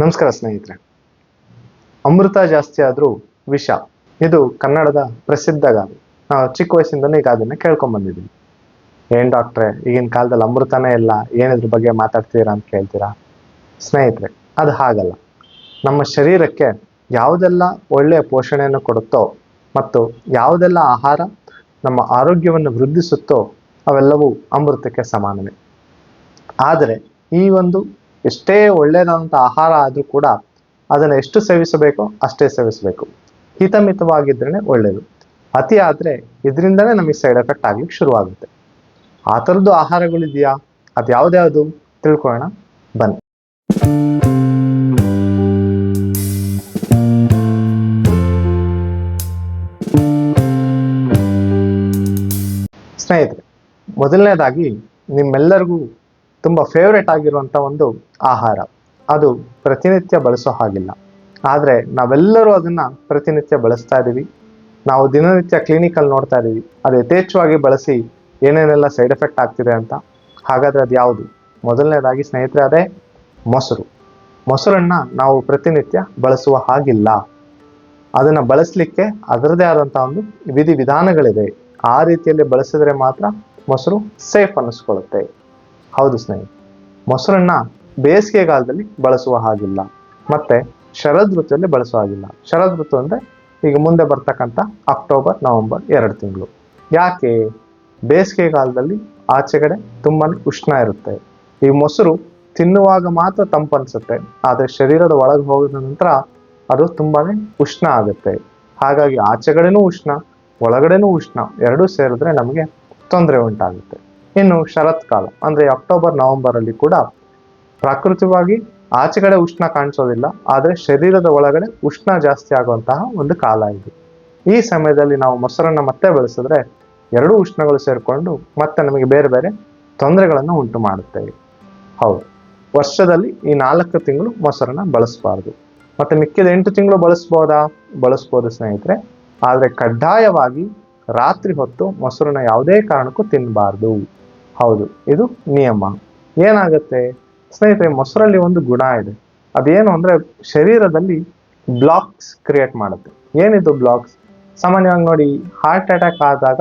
ನಮಸ್ಕಾರ ಸ್ನೇಹಿತರೆ. ಅಮೃತ ಜಾಸ್ತಿ ಆದ್ರೂ ವಿಷ, ಇದು ಕನ್ನಡದ ಪ್ರಸಿದ್ಧ ಗಾದೆ. ನಾವು ಚಿಕ್ಕ ವಯಸ್ಸಿಂದನೇ ಈಗ ಅದನ್ನ ಕೇಳ್ಕೊಂಡ್ ಬಂದಿದ್ದೀವಿ ಏನ್ ಡಾಕ್ಟ್ರೆ ಈಗಿನ ಕಾಲದಲ್ಲಿ ಅಮೃತನೇ ಇಲ್ಲ, ಏನಿದ್ರ ಬಗ್ಗೆ ಮಾತಾಡ್ತೀರಾ ಅಂತ ಕೇಳ್ತೀರಾ? ಸ್ನೇಹಿತರೆ, ಅದು ಹಾಗಲ್ಲ. ನಮ್ಮ ಶರೀರಕ್ಕೆ ಯಾವುದೆಲ್ಲ ಒಳ್ಳೆಯ ಪೋಷಣೆಯನ್ನು ಕೊಡುತ್ತೋ ಮತ್ತು ಯಾವುದೆಲ್ಲ ಆಹಾರ ನಮ್ಮ ಆರೋಗ್ಯವನ್ನು ವೃದ್ಧಿಸುತ್ತೋ ಅವೆಲ್ಲವೂ ಅಮೃತಕ್ಕೆ ಸಮಾನವೇ. ಆದರೆ ಈ ಒಂದು ಎಷ್ಟೇ ಒಳ್ಳೆಯದಂಥ ಆಹಾರ ಆದರೂ ಕೂಡ ಅದನ್ನು ಎಷ್ಟು ಸೇವಿಸಬೇಕೋ ಅಷ್ಟೇ ಸೇವಿಸಬೇಕು. ಹಿತಮಿತವಾಗಿದ್ರೇ ಒಳ್ಳೆಯದು ಅತಿ ಆದರೆ ಇದರಿಂದನೇ ನಮಗೆ ಸೈಡ್ ಎಫೆಕ್ಟ್ ಆಗ್ಲಿಕ್ಕೆ ಶುರುವಾಗುತ್ತೆ. ಆ ಥರದ್ದು ಆಹಾರಗಳಿದೆಯಾ? ಅದು ಯಾವ್ದ್ಯಾವುದು? ತಿಳ್ಕೊಳ್ಳೋಣ. ಬನ್ನಿ. ಸ್ನೇಹಿತರೆ, ಮೊದಲನೇದಾಗಿ ನಿಮ್ಮೆಲ್ಲರಿಗೂ ತುಂಬ ಫೇವ್ರೇಟ್ ಆಗಿರುವಂಥ ಒಂದು ಆಹಾರ. ಅದು ಪ್ರತಿನಿತ್ಯ ಬಳಸೋ ಹಾಗಿಲ್ಲ. ಆದರೆ ನಾವೆಲ್ಲರೂ ಅದನ್ನ ಪ್ರತಿನಿತ್ಯ ಬಳಸ್ತಾ ಇದ್ದೀವಿ ನಾವು ದಿನನಿತ್ಯ ಕ್ಲಿನಿಕಲ್ಲಿ ನೋಡ್ತಾ ಇದ್ದೀವಿ ಅದು ಯಥೇಚ್ಛವಾಗಿ ಬಳಸಿ ಏನೇನೆಲ್ಲ ಸೈಡ್ ಎಫೆಕ್ಟ್ ಆಗ್ತಿದೆ ಅಂತ. ಹಾಗಾದ್ರೆ ಅದು ಯಾವುದು? ಮೊದಲನೇದಾಗಿ ಸ್ನೇಹಿತರೆ ಅದೇ ಮೊಸರು. ಮೊಸರನ್ನ ನಾವು ಪ್ರತಿನಿತ್ಯ ಬಳಸುವ ಹಾಗಿಲ್ಲ. ಅದನ್ನ ಬಳಸಲಿಕ್ಕೆ ಅದರದೇ ಆದಂತಹ ಒಂದು ವಿಧಿ ವಿಧಾನಗಳಿದೆ ಆ ರೀತಿಯಲ್ಲಿ ಬಳಸಿದ್ರೆ ಮಾತ್ರ ಮೊಸರು ಸೇಫ್ ಅನ್ನಿಸ್ಕೊಳ್ಳುತ್ತೆ. ಹೌದು ಸ್ನೇಹಿತ ಮೊಸರನ್ನ ಬೇಸಿಗೆಗಾಲದಲ್ಲಿ ಬಳಸುವ ಹಾಗಿಲ್ಲ. ಮತ್ತೆ ಶರದ್ ಋತುವಲ್ಲಿ ಬಳಸುವ ಹಾಗಿಲ್ಲ. ಶರದ್ ಋತು ಅಂದ್ರೆ ಈಗ ಮುಂದೆ ಬರ್ತಕ್ಕಂಥ ಅಕ್ಟೋಬರ್, ನವೆಂಬರ್ ಎರಡು ತಿಂಗಳು. ಯಾಕೆ? ಬೇಸಿಗೆಗಾಲದಲ್ಲಿ ಆಚೆಗಡೆ ತುಂಬಾ ಉಷ್ಣ ಇರುತ್ತೆ. ಈ ಮೊಸರು ತಿನ್ನುವಾಗ ಮಾತ್ರ ತಂಪನ್ಸುತ್ತೆ ಆದರೆ ಶರೀರದ ಒಳಗೆ ಹೋಗಿದ ನಂತರ ಅದು ತುಂಬಾನೇ ಉಷ್ಣ ಆಗುತ್ತೆ. ಹಾಗಾಗಿ ಆಚೆಗಡೆನೂ ಉಷ್ಣ, ಒಳಗಡೆನೂ ಉಷ್ಣ, ಎರಡೂ ಸೇರಿದ್ರೆ ನಮಗೆ ತೊಂದರೆ ಉಂಟಾಗುತ್ತೆ. ಇನ್ನು ಶರತ್ಕಾಲ, ಅಂದ್ರೆ ಅಕ್ಟೋಬರ್ ನವೆಂಬರ್ ಅಲ್ಲಿ ಕೂಡ ಪ್ರಾಕೃತಿಕವಾಗಿ ಆಚೆಗಡೆ ಉಷ್ಣ ಕಾಣಿಸೋದಿಲ್ಲ, ಆದರೆ ಶರೀರದ ಒಳಗಡೆ ಉಷ್ಣ ಜಾಸ್ತಿ ಆಗುವಂತಹ ಒಂದು ಕಾಲ ಇದು. ಈ ಸಮಯದಲ್ಲಿ ನಾವು ಮೊಸರನ್ನ ಮತ್ತೆ ಬೆಳೆಸಿದ್ರೆ ಎರಡೂ ಉಷ್ಣಗಳು ಸೇರಿಕೊಂಡು ಮತ್ತೆ ನಮಗೆ ಬೇರೆ ಬೇರೆ ತೊಂದರೆಗಳನ್ನು ಉಂಟು ಮಾಡುತ್ತೇವೆ ಹೌದು. ವರ್ಷದಲ್ಲಿ ಈ ನಾಲ್ಕು ತಿಂಗಳು ಮೊಸರನ್ನ ಬಳಸಬಾರ್ದು. ಮತ್ತೆ ಮಿಕ್ಕಿದ ಎಂಟು ತಿಂಗಳು ಬಳಸ್ಬೋದಾ? ಬಳಸ್ಬೋದು ಸ್ನೇಹಿತರೆ. ಆದರೆ ಕಡ್ಡಾಯವಾಗಿ ರಾತ್ರಿ ಹೊತ್ತು ಮೊಸರನ್ನ ಯಾವುದೇ ಕಾರಣಕ್ಕೂ ತಿನ್ನಬಾರ್ದು ಹೌದು, ಇದು ನಿಯಮ. ಏನಾಗುತ್ತೆ? ಸ್ನೇಹಿತರೆ, ಮೊಸರಲ್ಲಿ ಒಂದು ಗುಣ ಇದೆ. ಅದೇನು ಅಂದ್ರೆ, ಶರೀರದಲ್ಲಿ ಬ್ಲಾಕ್ಸ್ ಕ್ರಿಯೇಟ್ ಮಾಡುತ್ತೆ. ಏನಿದು ಬ್ಲಾಕ್ಸ್? ಸಾಮಾನ್ಯವಾಗಿ ನೋಡಿ ಹಾರ್ಟ್ ಅಟ್ಯಾಕ್ ಆದಾಗ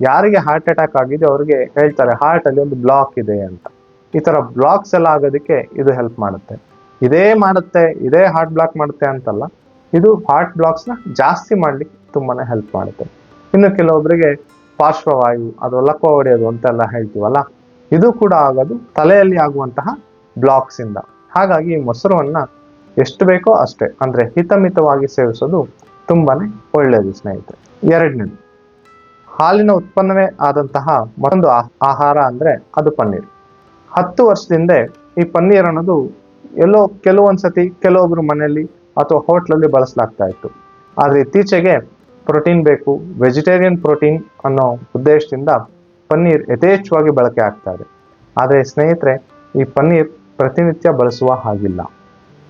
ಯಾರಿಗೆ ಹಾರ್ಟ್ ಅಟ್ಯಾಕ್ ಆಗಿದೆ ಅವ್ರಿಗೆ ಹೇಳ್ತಾರೆ ಹಾರ್ಟ್ ಅಲ್ಲಿ ಒಂದು ಬ್ಲಾಕ್ ಇದೆ ಅಂತ. ಈ ತರ ಬ್ಲಾಕ್ಸ್ ಎಲ್ಲ ಆಗೋದಕ್ಕೆ ಇದು ಹೆಲ್ಪ್ ಮಾಡುತ್ತೆ. ಇದೇ ಮಾಡುತ್ತೆ, ಇದೇ ಹಾರ್ಟ್ ಬ್ಲಾಕ್ ಮಾಡುತ್ತೆ ಅಂತಲ್ಲ, ಇದು ಹಾರ್ಟ್ ಬ್ಲಾಕ್ಸ್ನ ಜಾಸ್ತಿ ಮಾಡ್ಲಿಕ್ಕೆ ತುಂಬಾನೇ ಹೆಲ್ಪ್ ಮಾಡುತ್ತೆ. ಇನ್ನು ಕೆಲವೊಬ್ಬರಿಗೆ ಪಾರ್ಶ್ವವಾಯು, ಅದು ಲಕ್ವ ಹೊಡೆಯೋದು ಅಂತೆಲ್ಲ ಹೇಳ್ತೀವಲ್ಲ, ಇದು ಕೂಡ ಆಗೋದು ತಲೆಯಲ್ಲಿ ಆಗುವಂತಹ ಬ್ಲಾಕ್ಸ್ ಇಂದ. ಹಾಗಾಗಿ ಮೊಸರನ್ನ ಎಷ್ಟು ಬೇಕೋ ಅಷ್ಟೇ, ಅಂದ್ರೆ ಹಿತಮಿತವಾಗಿ ಸೇವಿಸೋದು ತುಂಬಾನೇ ಒಳ್ಳೆಯದು ಸ್ನೇಹಿತರೆ. ಎರಡನೇದು, ಹಾಲಿನ ಉತ್ಪನ್ನವೇ ಆದಂತಹ ಮತ್ತೊಂದು ಆಹಾರ ಅಂದ್ರೆ ಅದು ಪನ್ನೀರ್. ಹತ್ತು ವರ್ಷದಿಂದ ಈ ಪನ್ನೀರ್ ಅನ್ನೋದು ಎಲ್ಲೋ ಕೆಲವೊಂದ್ಸತಿ ಕೆಲವೊಬ್ರು ಮನೆಯಲ್ಲಿ ಅಥವಾ ಹೋಟ್ಲಲ್ಲಿ ಬಳಸಲಾಗ್ತಾ ಇತ್ತು. ಆದ್ರೆ ಇತ್ತೀಚೆಗೆ ಪ್ರೋಟೀನ್ ಬೇಕು. ವೆಜಿಟೇರಿಯನ್ ಪ್ರೋಟೀನ್ ಅನ್ನೋ ಉದ್ದೇಶದಿಂದ ಪನ್ನೀರ್ ಯಥೇಚ್ಛವಾಗಿ ಬಳಕೆ ಆಗ್ತಾ ಇದೆ ಆದರೆ ಸ್ನೇಹಿತರೆ, ಈ ಪನ್ನೀರ್ ಪ್ರತಿನಿತ್ಯ ಬಳಸುವ ಹಾಗಿಲ್ಲ.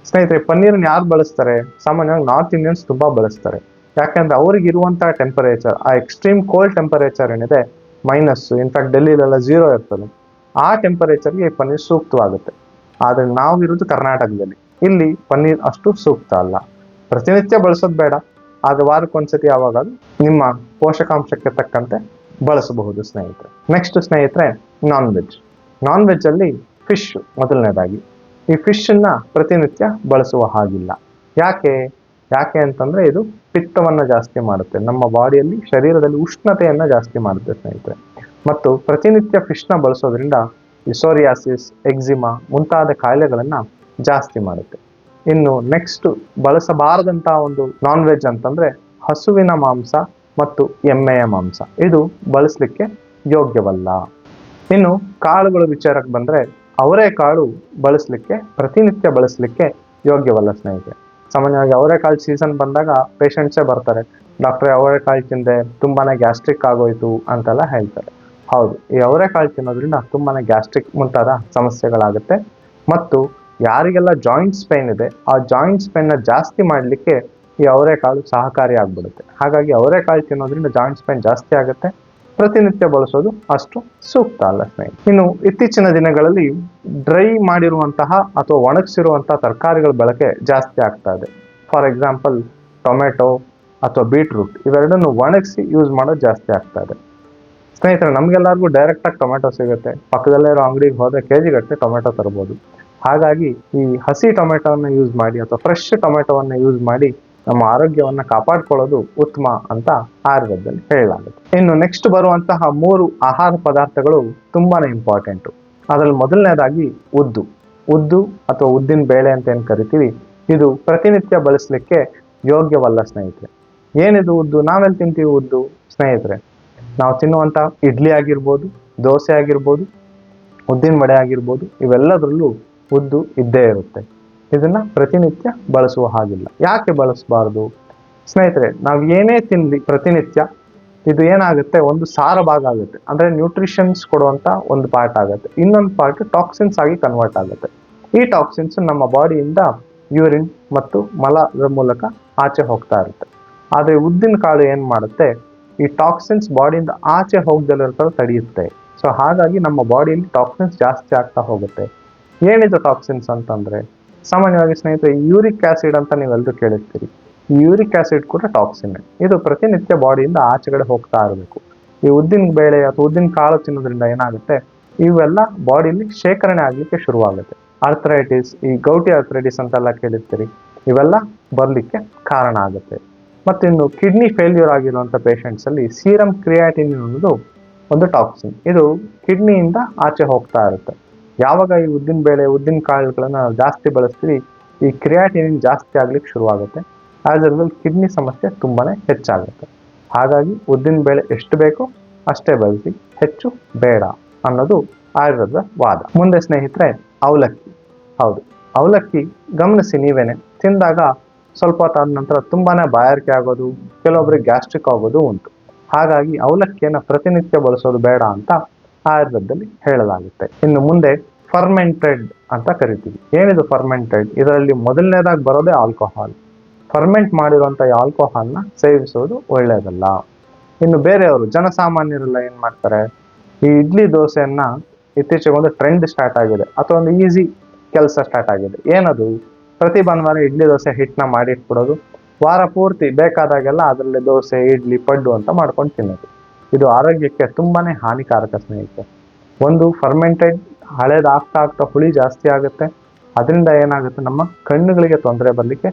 ಸ್ನೇಹಿತರೆ ಪನ್ನೀರ್ನ ಯಾರು ಬಳಸ್ತಾರೆ? ಸಾಮಾನ್ಯವಾಗಿ ನಾರ್ತ್ ಇಂಡಿಯನ್ಸ್ ತುಂಬ ಬಳಸ್ತಾರೆ. ಯಾಕೆಂದ್ರೆ ಅವ್ರಿಗೆ ಇರುವಂತಹ ಟೆಂಪರೇಚರ್ ಆ ಎಕ್ಸ್ಟ್ರೀಮ್ ಕೋಲ್ಡ್ ಟೆಂಪರೇಚರ್ ಏನಿದೆ ಮೈನಸ್ ಇನ್ಫ್ಯಾಕ್ಟ್ ಡೆಲ್ಲಿಲೆಲ್ಲ ಝೀರೋ ಇರ್ತದೆ. ಆ ಟೆಂಪರೇಚರ್ಗೆ ಪನ್ನೀರ್ ಸೂಕ್ತವಾಗುತ್ತೆ. ಆದರೆ ನಾವು ಇರೋದು ಕರ್ನಾಟಕದಲ್ಲಿ. ಇಲ್ಲಿ ಪನ್ನೀರ್ ಅಷ್ಟು ಸೂಕ್ತ ಅಲ್ಲ. ಪ್ರತಿನಿತ್ಯ ಬಳಸೋದು ಬೇಡ. ಆದ್ರೆ ವಾರಕ್ಕೊಂದ್ಸತಿ ಯಾವಾಗ ನಿಮ್ಮ ಪೋಷಕಾಂಶಕ್ಕೆ ತಕ್ಕಂತೆ ಬಳಸಬಹುದು ಸ್ನೇಹಿತರೆ. ನೆಕ್ಸ್ಟ್ ಸ್ನೇಹಿತರೆ ನಾನ್ ವೆಜ್ ನಾನ್ ವೆಜ್ ಅಲ್ಲಿ ಫಿಶ್ ಮೊದಲನೇದಾಗಿ. ಈ ಫಿಶ್ ಅನ್ನ ಪ್ರತಿನಿತ್ಯ ಬಳಸುವ ಹಾಗಿಲ್ಲ. ಯಾಕೆ? ಯಾಕೆ ಅಂತಂದ್ರೆ ಇದು ಪಿತ್ತವನ್ನ ಜಾಸ್ತಿ ಮಾಡುತ್ತೆ. ನಮ್ಮ ಬಾಡಿಯಲ್ಲಿ ಶರೀರದಲ್ಲಿ ಉಷ್ಣತೆಯನ್ನ ಜಾಸ್ತಿ ಮಾಡುತ್ತೆ ಸ್ನೇಹಿತರೆ. ಮತ್ತು ಪ್ರತಿನಿತ್ಯ ಫಿಶ್ನ ಬಳಸೋದ್ರಿಂದ ಸೋರಿಯಾಸಿಸ್ ಎಕ್ಸಿಮಾ ಮುಂತಾದ ಕಾಯಿಲೆಗಳನ್ನ ಜಾಸ್ತಿ ಮಾಡುತ್ತೆ. ಇನ್ನು ನೆಕ್ಸ್ಟ್ ಬಳಸಬಾರದಂತಹ ಒಂದು ನಾನ್ ವೆಜ್ ಅಂತಂದ್ರೆ ಹಸುವಿನ ಮಾಂಸ ಮತ್ತು ಎಮ್ಮೆಯ ಮಾಂಸ. ಇದು ಬಳಸಲಿಕ್ಕೆ ಯೋಗ್ಯವಲ್ಲ. ಇನ್ನು ಕಾಳುಗಳ ವಿಚಾರಕ್ಕೆ ಬಂದ್ರೆ ಅವರೆಕಾಳು ಬಳಸಲಿಕ್ಕೆ, ಪ್ರತಿನಿತ್ಯ ಬಳಸಲಿಕ್ಕೆ ಯೋಗ್ಯವಲ್ಲ ಸ್ನೇಹಿತರೆ. ಸಾಮಾನ್ಯವಾಗಿ ಅವರೆಕಾಳು ಸೀಸನ್ ಬಂದಾಗ ಪೇಷಂಟ್ಸೇ ಬರ್ತಾರೆ. ಡಾಕ್ಟ್ರೆ ಅವರೆಕಾಳು ತಿಂದೆ, ತುಂಬಾನೇ ಗ್ಯಾಸ್ಟ್ರಿಕ್ ಆಗೋಯ್ತು ಅಂತೆಲ್ಲ ಹೇಳ್ತಾರೆ. ಹೌದು, ಈ ಅವರೆಕಾಳು ತಿನ್ನೋದ್ರಿಂದ ತುಂಬಾನೇ ಗ್ಯಾಸ್ಟ್ರಿಕ್ ಮುಂತಾದ ಸಮಸ್ಯೆಗಳಾಗುತ್ತೆ. ಮತ್ತು ಯಾರಿಗೆಲ್ಲ ಜಾಯಿಂಟ್ಸ್ ಪೈನ್ ಇದೆ, ಆ ಜಾಯಿಂಟ್ಸ್ ಪೇನ್ನ ಜಾಸ್ತಿ ಮಾಡಲಿಕ್ಕೆ ಈ ಅವರೆಕಾಳು ಸಹಕಾರಿ ಆಗ್ಬಿಡುತ್ತೆ. ಹಾಗಾಗಿ ಅವರೆಕಾಳು ತಿನ್ನೋದ್ರಿಂದ ಜಾಯಿಂಟ್ಸ್ ಪೈನ್ ಜಾಸ್ತಿ ಆಗುತ್ತೆ. ಪ್ರತಿನಿತ್ಯ ಬಳಸೋದು ಅಷ್ಟು ಸೂಕ್ತ ಅಲ್ಲ ಸ್ನೇಹಿತ ಇನ್ನು ಇತ್ತೀಚಿನ ದಿನಗಳಲ್ಲಿ ಡ್ರೈ ಮಾಡಿರುವಂತಹ ಅಥವಾ ಒಣಗಿಸಿರುವಂತಹ ತರಕಾರಿಗಳ ಬಳಕೆ ಜಾಸ್ತಿ ಆಗ್ತಾ ಇದೆ. ಫಾರ್ ಎಕ್ಸಾಂಪಲ್ ಟೊಮೆಟೊ ಅಥವಾ ಬೀಟ್ರೂಟ್ ಇವೆರಡನ್ನು ಒಣಗಿಸಿ ಯೂಸ್ ಮಾಡೋದು ಜಾಸ್ತಿ ಆಗ್ತಾ ಇದೆ. ಸ್ನೇಹಿತರೆ, ನಮಗೆಲ್ಲರಿಗೂ ಡೈರೆಕ್ಟಾಗಿ ಟೊಮೆಟೊ ಸಿಗುತ್ತೆ. ಪಕ್ಕದಲ್ಲೇ ಇರೋ ಅಂಗಡಿಗೆ ಹೋದರೆ ಕೆ ಗಟ್ಟಲೆ ಟೊಮೆಟೊ ತರಬಹುದು ಹಾಗಾಗಿ ಈ ಹಸಿ ಟೊಮೆಟೊವನ್ನು ಯೂಸ್ ಮಾಡಿ ಅಥವಾ ಫ್ರೆಶ್ ಟೊಮೆಟೊವನ್ನು ಯೂಸ್ ಮಾಡಿ ನಮ್ಮ ಆರೋಗ್ಯವನ್ನು ಕಾಪಾಡಿಕೊಳ್ಳೋದು ಉತ್ತಮ ಅಂತ ಆಯುರ್ವೇದದಲ್ಲಿ ಹೇಳಲಾಗುತ್ತೆ. ಇನ್ನು ನೆಕ್ಸ್ಟ್ ಬರುವಂತಹ ಮೂರು ಆಹಾರ ಪದಾರ್ಥಗಳು ತುಂಬಾ ಇಂಪಾರ್ಟೆಂಟು ಅದರಲ್ಲಿ ಮೊದಲನೇದಾಗಿ ಉದ್ದು. ಉದ್ದು ಅಥವಾ ಉದ್ದಿನ ಬೇಳೆ ಅಂತ ಏನು ಕರಿತೀವಿ? ಇದು ಪ್ರತಿನಿತ್ಯ ಬಳಸಲಿಕ್ಕೆ ಯೋಗ್ಯವಲ್ಲ ಸ್ನೇಹಿತರೆ. ಏನಿದು ಉದ್ದು? ನಾವೆಲ್ಲಿ ತಿಂತೀವಿ ಉದ್ದು? ಸ್ನೇಹಿತರೆ, ನಾವು ತಿನ್ನುವಂಥ ಇಡ್ಲಿ ಆಗಿರ್ಬೋದು, ದೋಸೆ ಆಗಿರ್ಬೋದು, ಉದ್ದಿನ ವಡೆ ಆಗಿರ್ಬೋದು, ಇವೆಲ್ಲದರಲ್ಲೂ ಉದ್ದು ಇದ್ದೇ ಇರುತ್ತೆ. ಇದನ್ನ ಪ್ರತಿನಿತ್ಯ ಬಳಸುವ ಹಾಗಿಲ್ಲ. ಯಾಕೆ ಬಳಸಬಾರ್ದು? ಸ್ನೇಹಿತರೆ, ನಾವು ಏನೇ ತಿನ್ಲಿ ಪ್ರತಿನಿತ್ಯ, ಇದು ಏನಾಗುತ್ತೆ? ಒಂದು ಸಾರ ಭಾಗ ಆಗುತ್ತೆ. ಅಂದ್ರೆ ನ್ಯೂಟ್ರಿಷನ್ಸ್ ಕೊಡುವಂತ ಒಂದು ಪಾರ್ಟ್ ಆಗುತ್ತೆ. ಇನ್ನೊಂದು ಪಾರ್ಟ್ ಟಾಕ್ಸಿನ್ಸ್ ಆಗಿ ಕನ್ವರ್ಟ್ ಆಗುತ್ತೆ. ಈ ಟಾಕ್ಸಿನ್ಸ್ ನಮ್ಮ ಬಾಡಿಯಿಂದ ಯೂರಿನ್ ಮತ್ತು ಮಲದ ಮೂಲಕ ಆಚೆ ಹೋಗ್ತಾ ಇರುತ್ತೆ. ಆದರೆ ಉದ್ದಿನ ಕಾಳು ಏನು ಮಾಡುತ್ತೆ? ಈ ಟಾಕ್ಸಿನ್ಸ್ ಬಾಡಿಯಿಂದ ಆಚೆ ಹೋಗ್ದಲ್ಲಿರೋ ತಡೆಯುತ್ತೆ. ಸೊ ಹಾಗಾಗಿ ನಮ್ಮ ಬಾಡಿಯಲ್ಲಿ ಟಾಕ್ಸಿನ್ಸ್ ಜಾಸ್ತಿ ಆಗ್ತಾ ಹೋಗುತ್ತೆ. ಏನಿದು ಟಾಕ್ಸಿನ್ಸ್ ಅಂತಂದ್ರೆ, ಸಾಮಾನ್ಯವಾಗಿ ಸ್ನೇಹಿತರೆ, ಯೂರಿಕ್ ಆಸಿಡ್ ಅಂತ ನೀವೆಲ್ಲರೂ ಕೇಳಿರ್ತೀರಿ. ಯೂರಿಕ್ ಆಸಿಡ್ ಕೂಡ ಟಾಕ್ಸಿನ್ ಇದು ಪ್ರತಿನಿತ್ಯ ಬಾಡಿಯಿಂದ ಆಚೆಗಡೆ ಹೋಗ್ತಾ ಇರಬೇಕು. ಈ ಉದ್ದಿನ ಬೇಳೆ ಅಥವಾ ಉದ್ದಿನ ಕಾಳು ತಿನ್ನೋದ್ರಿಂದ ಏನಾಗುತ್ತೆ? ಇವೆಲ್ಲ ಬಾಡಿಲಿ ಶೇಖರಣೆ ಆಗ್ಲಿಕ್ಕೆ ಶುರುವಾಗುತ್ತೆ. ಆರ್ಥರೈಟಿಸ್ ಈ ಗೌಟಿ ಆರ್ಥರೈಟಿಸ್ ಅಂತೆಲ್ಲ ಕೇಳಿರ್ತೀರಿ. ಇವೆಲ್ಲ ಬರಲಿಕ್ಕೆ ಕಾರಣ ಆಗುತ್ತೆ. ಮತ್ತಿನ್ನು ಕಿಡ್ನಿ ಫೇಲ್ಯೂರ್ ಆಗಿರುವಂಥ ಪೇಷಂಟ್ಸಲ್ಲಿ ಸೀರಮ್ ಕ್ರಿಯಾಟಿನ್ ಅನ್ನೋದು ಒಂದು ಟಾಕ್ಸಿನ್ ಇದು ಕಿಡ್ನಿಯಿಂದ ಆಚೆ ಹೋಗ್ತಾ ಇರುತ್ತೆ. ಯಾವಾಗ ಈ ಉದ್ದಿನ ಬೇಳೆ, ಉದ್ದಿನ ಕಾಳುಗಳನ್ನ ಜಾಸ್ತಿ ಬಳಸ್ತೀವಿ, ಈ ಕ್ರಿಯಾಟಿನಿನ್ ಜಾಸ್ತಿ ಆಗ್ಲಿಕ್ಕೆ ಶುರುವಾಗುತ್ತೆ. ಆಗುತ್ತೆ ಅ ರಿಸಲ್ಟ್ ಕಿಡ್ನಿ ಸಮಸ್ಯೆ ತುಂಬಾನೇ ಹೆಚ್ಚಾಗುತ್ತೆ. ಹಾಗಾಗಿ ಉದ್ದಿನ ಬೇಳೆ ಎಷ್ಟು ಬೇಕೋ ಅಷ್ಟೇ ಬಳಸಿ, ಹೆಚ್ಚು ಬೇಡ ಅನ್ನೋದು ಆಯುರ್ವೇದ ವಾದ. ಮುಂದೆ ಸ್ನೇಹಿತರೆ, ಅವಲಕ್ಕಿ. ಹೌದು, ಅವಲಕ್ಕಿ ಗಮನಿಸಿ ನೀವೇನೆ. ತಿಂದಾಗ ಸ್ವಲ್ಪ ಹೊತ್ತಾದ ನಂತರ ತುಂಬಾನೇ ಬಾಯಾರಿಕೆ ಆಗೋದು ಕೆಲವೊಬ್ಬರಿಗೆ ಗ್ಯಾಸ್ಟ್ರಿಕ್ ಆಗೋದು ಉಂಟು. ಹಾಗಾಗಿ ಅವಲಕ್ಕಿಯನ್ನು ಪ್ರತಿನಿತ್ಯ ಬಳಸೋದು ಬೇಡ ಅಂತ ಆಯುರ್ವೇದದಲ್ಲಿ ಹೇಳಲಾಗುತ್ತೆ. ಇನ್ನು ಮುಂದೆ ಫರ್ಮೆಂಟೆಡ್ ಅಂತ ಕರಿತೀವಿ. ಏನಿದು ಫರ್ಮೆಂಟೆಡ್ ಇದರಲ್ಲಿ ಮೊದಲನೇದಾಗಿ ಬರೋದೇ ಆಲ್ಕೋಹಾಲ್ ಫರ್ಮೆಂಟ್ ಮಾಡಿರುವಂಥ ಆಲ್ಕೋಹಾಲ್ನ ಸೇವಿಸೋದು ಒಳ್ಳೆಯದಲ್ಲ. ಇನ್ನು ಬೇರೆಯವರು ಜನಸಾಮಾನ್ಯರೆಲ್ಲ ಏನ್ ಮಾಡ್ತಾರೆ? ಈ ಇಡ್ಲಿ ದೋಸೆಯನ್ನ ಇತ್ತೀಚೆಗೆ ಒಂದು ಟ್ರೆಂಡ್ ಸ್ಟಾರ್ಟ್ ಆಗಿದೆ. ಅಥವಾ ಒಂದು ಈಸಿ ಕೆಲಸ ಸ್ಟಾರ್ಟ್ ಆಗಿದೆ. ಏನದು? ಪ್ರತಿ ಭಾನುವಾರ ಇಡ್ಲಿ ದೋಸೆ ಹಿಟ್ಟನ್ನ ಮಾಡಿ ಇಟ್ಬಿಡೋದು ವಾರ ಪೂರ್ತಿ ಬೇಕಾದಾಗೆಲ್ಲ ಅದರಲ್ಲಿ ದೋಸೆ, ಇಡ್ಲಿ, ಪಡ್ಡು ಅಂತ ಮಾಡ್ಕೊಂಡು ತಿನ್ನೋದು. ಇದು ಆರೋಗ್ಯಕ್ಕೆ ತುಂಬಾ ಹಾನಿಕಾರಕ ಸ್ನೇಹಿತರೆ. ಒಂದು ಫರ್ಮೆಂಟೆಡ್ ಹಳೇದು ಆಗ್ತಾ ಆಗ್ತಾ ಹುಳಿ ಜಾಸ್ತಿ ಆಗುತ್ತೆ. ಅದರಿಂದ ಏನಾಗುತ್ತೆ? ನಮ್ಮ ಕಣ್ಣುಗಳಿಗೆ ತೊಂದರೆ ಬರಲಿಕ್ಕೆ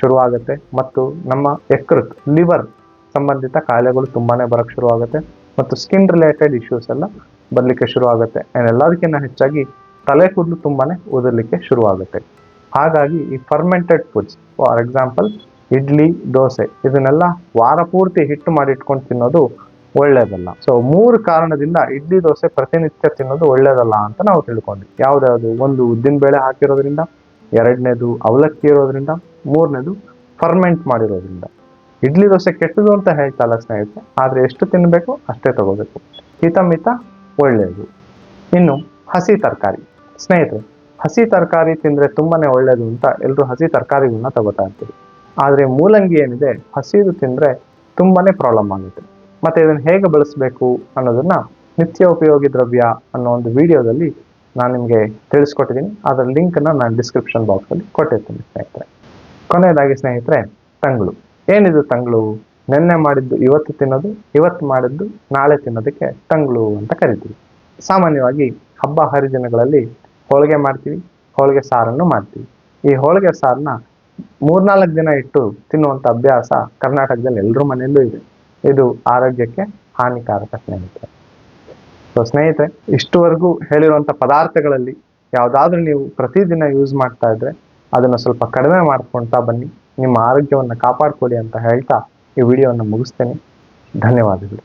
ಶುರುವಾಗುತ್ತೆ. ಮತ್ತು ನಮ್ಮ ಯಕೃತ್ ಲಿವರ್ ಸಂಬಂಧಿತ ಕಾಯಿಲೆಗಳು ತುಂಬಾ ಬರೋಕ್ಕೆ ಶುರುವಾಗುತ್ತೆ. ಮತ್ತು ಸ್ಕಿನ್ ರಿಲೇಟೆಡ್ ಇಶ್ಯೂಸ್ ಎಲ್ಲ ಬರಲಿಕ್ಕೆ ಶುರುವಾಗುತ್ತೆ. ಎಲ್ಲದಕ್ಕಿಂತ ಹೆಚ್ಚಾಗಿ ತಲೆ ಕೂದಲು ತುಂಬಾ ಉದುರ್ಲಿಕ್ಕೆ ಶುರುವಾಗುತ್ತೆ. ಹಾಗಾಗಿ ಈ fermented foods for example idli, dosa, ಇದನ್ನೆಲ್ಲ ವಾರ ಪೂರ್ತಿ ಹಿಟ್ಟು ಮಾಡಿಟ್ಕೊಂಡು ತಿನ್ನೋದು ಒಳ್ಳೇದಲ್ಲ. ಸೊ ಮೂರು ಕಾರಣದಿಂದ ಇಡ್ಲಿ ದೋಸೆ ಪ್ರತಿನಿತ್ಯ ತಿನ್ನೋದು ಒಳ್ಳೇದಲ್ಲ ಅಂತ ನಾವು ತಿಳ್ಕೊಂಡ್ವಿ ಯಾವ್ದಾದ್ರು ಒಂದು ಉದ್ದಿನ ಬೇಳೆ ಹಾಕಿರೋದ್ರಿಂದ, ಎರಡನೇದು ಅವಲಕ್ಕಿ ಇರೋದ್ರಿಂದ, ಮೂರನೇದು ಫರ್ಮೆಂಟ್ ಮಾಡಿರೋದ್ರಿಂದ. ಇಡ್ಲಿ ದೋಸೆ ಕೆಟ್ಟದು ಅಂತ ಹೇಳ್ತಲ್ಲ ಸ್ನೇಹಿತರೆ, ಆದ್ರೆ ಎಷ್ಟು ತಿನ್ನಬೇಕು ಅಷ್ಟೇ ತಗೋಬೇಕು. ಹಿತಮಿತ ಒಳ್ಳೆಯದು ಇನ್ನು ಹಸಿ ತರಕಾರಿ. ಸ್ನೇಹಿತರೆ, ಹಸಿ ತರಕಾರಿ ತಿಂದ್ರೆ ತುಂಬಾನೇ ಒಳ್ಳೇದು ಅಂತ ಎಲ್ಲರೂ ಹಸಿ ತರಕಾರಿಗಳನ್ನ ತಗೋತಾ ಇರ್ತೀವಿ. ಆದ್ರೆ ಮೂಲಂಗಿ ಏನಿದೆ, ಹಸಿದು ತಿಂದ್ರೆ ತುಂಬಾನೇ ಪ್ರಾಬ್ಲಮ್ ಆಗುತ್ತೆ. ಮತ್ತೆ ಇದನ್ನು ಹೇಗೆ ಬಳಸಬೇಕು ಅನ್ನೋದನ್ನ ನಿತ್ಯ ಉಪಯೋಗಿ ದ್ರವ್ಯ ಅನ್ನೋ ಒಂದು ವಿಡಿಯೋದಲ್ಲಿ ನಾನು ನಿಮಗೆ ತಿಳಿಸ್ಕೊಟ್ಟಿದ್ದೀನಿ ಅದರ ಲಿಂಕ್ ಅನ್ನ ನಾನು ಡಿಸ್ಕ್ರಿಪ್ಷನ್ ಬಾಕ್ಸ್ ಅಲ್ಲಿ ಕೊಟ್ಟಿರ್ತೀನಿ, ಸ್ನೇಹಿತರೆ. ಕೊನೆಯದಾಗಿ ಸ್ನೇಹಿತರೆ, ತಂಗಳು. ಏನಿದು ತಂಗಳು? ನಿನ್ನೆ ಮಾಡಿದ್ದು, ಇವತ್ತು ತಿನ್ನೋದು, ಇವತ್ತು ಮಾಡಿದ್ದು, ನಾಳೆ ತಿನ್ನೋದಕ್ಕೆ ತಂಗಳು ಅಂತ ಕರಿತೀವಿ. ಸಾಮಾನ್ಯವಾಗಿ ಹಬ್ಬ ಹರಿದಿನಗಳಲ್ಲಿ ಹೋಳಿಗೆ ಮಾಡ್ತೀವಿ, ಹೋಳಿಗೆ ಸಾರನ್ನು ಮಾಡ್ತೀವಿ. ಈ ಹೋಳಿಗೆ ಸಾರನ್ನ ಮೂರ್ನಾಲ್ಕು ದಿನ ಇಟ್ಟು ತಿನ್ನುವಂತ ಅಭ್ಯಾಸ ಕರ್ನಾಟಕದಲ್ಲಿ ಎಲ್ಲರ ಮನೆಯಲ್ಲೂ ಇದೆ. ಇದು ಆರೋಗ್ಯಕ್ಕೆ ಹಾನಿಕಾರಕ ಸ್ನೇಹಿತರೆ. ಸೊ ಸ್ನೇಹಿತರೆ, ಇಷ್ಟುವರೆಗೂ ಹೇಳಿರುವಂಥ ಪದಾರ್ಥಗಳಲ್ಲಿ ಯಾವ್ದಾದ್ರು ನೀವು ಪ್ರತಿದಿನ ಯೂಸ್ ಮಾಡ್ತಾ ಇದ್ರೆ ಅದನ್ನ ಸ್ವಲ್ಪ ಕಡಿಮೆ ಮಾಡ್ಕೊಳ್ತಾ ಬನ್ನಿ. ನಿಮ್ಮ ಆರೋಗ್ಯವನ್ನ ಕಾಪಾಡ್ಕೊಳ್ಳಿ ಅಂತ ಹೇಳ್ತಾ ಈ ವಿಡಿಯೋವನ್ನು ಮುಗಿಸ್ತೇನೆ. ಧನ್ಯವಾದಗಳು.